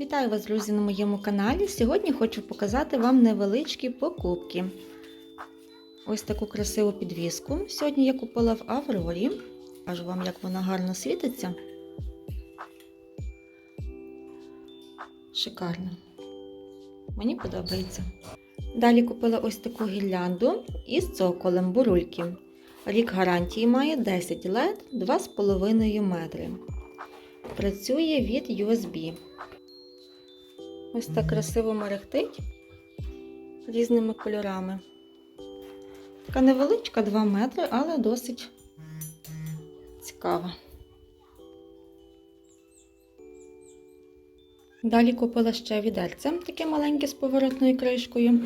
Вітаю вас, друзі, на моєму каналі. Сьогодні хочу показати вам невеличкі покупки. Ось таку красиву підвіску. Сьогодні я купила в Аврорі. Аж вам як вона гарно світиться. Шикарно. Мені подобається. Далі купила ось таку гірлянду із цоколем бурульки. Рік гарантії має 10 LED 2,5 метри. Працює від USB. Ось так красиво мерехтить різними кольорами. Така невеличка 2 метри, але досить цікава. Далі купила ще відерце, таке маленьке з поворотною кришкою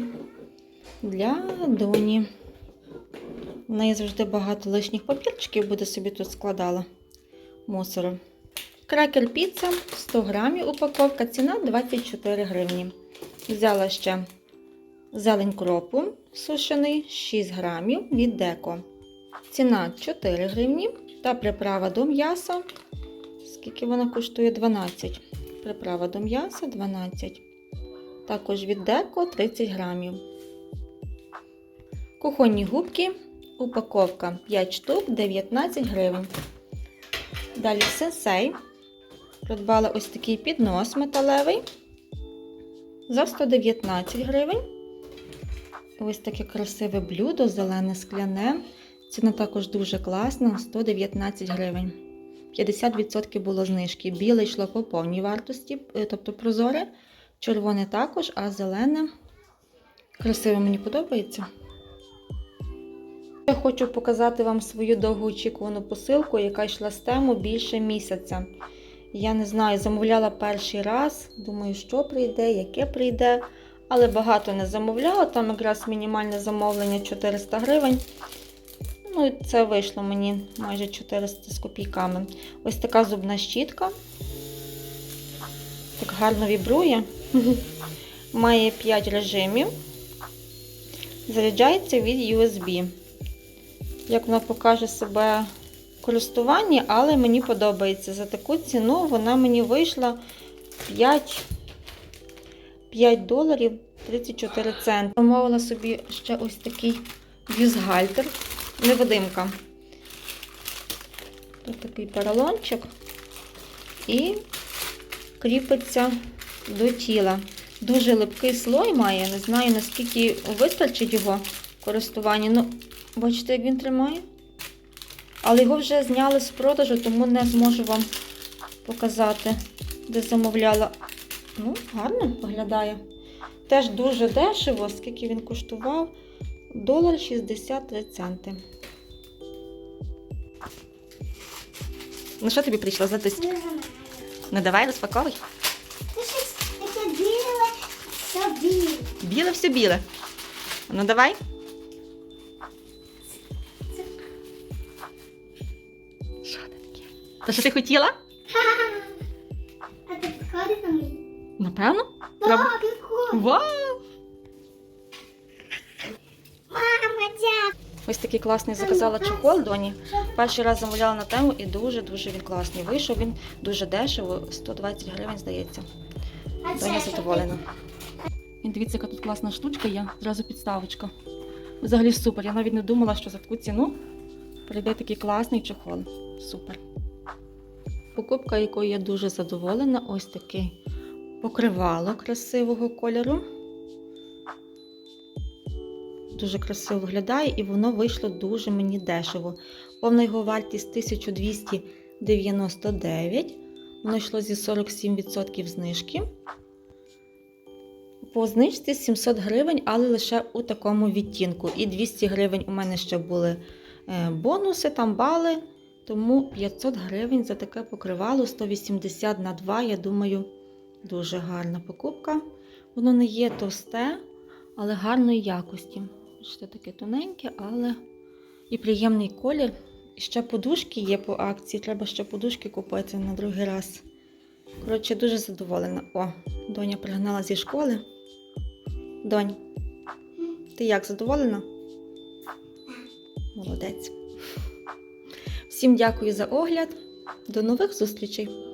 для доні. В неї завжди багато лишніх папірчиків, буде собі тут складала мусору. Крекер піца 100 грамів упаковка, ціна 24 гривні. Взяла ще зелень кропу сушений 6 грамів від деко. Ціна 4 гривні та приправа до м'яса. Скільки вона коштує? 12. Приправа до м'яса 12. Також від деко 30 грамів. Кухонні губки. Упаковка 5 штук 19 гривень. Далі сенсей. Придбала ось такий піднос металевий за 119 гривень. Ось таке красиве блюдо, зелене скляне. Ціна також дуже класна 119 гривень. 50% було знижки. Біле йшло по повній вартості, тобто прозоре, червоне також, а зелене красиве мені подобається. Я хочу показати вам свою довгоочікувану посилку, яка йшла з тему більше місяця. Я не знаю, замовляла перший раз, думаю, що прийде, яке прийде, але багато не замовляла. Там якраз мінімальне замовлення 400 гривень. Ну, і це вийшло мені майже 400 з копійками. Ось така зубна щітка. Так гарно вібрує. Має 5 режимів. Заряджається від USB. Як вона покаже себе користуванні, але мені подобається. За таку ціну вона мені вийшла 5, 5 доларів 34 центи. Замовила собі ще ось такий бюстгальтер, невидимка. Тут такий поролончик і кріпиться до тіла. Дуже липкий слой має, не знаю, наскільки вистачить його в користуванні. Ну, бачите, як він тримає? Але його вже зняли з продажу, тому не зможу вам показати, де замовляла. Ну, гарно виглядає. Теж дуже дешево, скільки він коштував. Долар 63 центи. Ну, що тобі прийшло за тиск? Ну давай розпаковуй. Це біле, все біле. Біле все біле. Ну давай. Що таке? Та що ти хотіла? А ти підходить на мені? Напевно. Так. Вау! Мама, дякую. Ось такий класний заказала чохол доні. Перший раз замовляла на тему і дуже-дуже він класний. Вийшов він дуже дешево, 120 гривень, здається. А Доня що задоволена. Він дивіться, яка тут класна штучка є, зразу підставочка. Взагалі супер. Я навіть не думала, що за таку ціну прийде такий класний чохол. Супер. Покупка, якою я дуже задоволена, ось таке покривало красивого кольору. Дуже красиво виглядає і воно вийшло дуже мені дешево. Повна його вартість 1299. Воно йшло зі 47% знижки. По знижці 700 гривень, але лише у такому відтінку. І 200 гривень у мене ще були бонуси, там бали. Тому 500 гривень за таке покривало 180 на 2, я думаю, дуже гарна покупка. Воно не є товсте, але гарної якості. Бачите, таке тоненьке, але і приємний колір. І ще подушки є по акції. Треба ще подушки купити на другий раз. Коротше, дуже задоволена. О, доня пригнала зі школи. Донь, ти як задоволена? Молодець. Всім дякую за огляд. До нових зустрічей!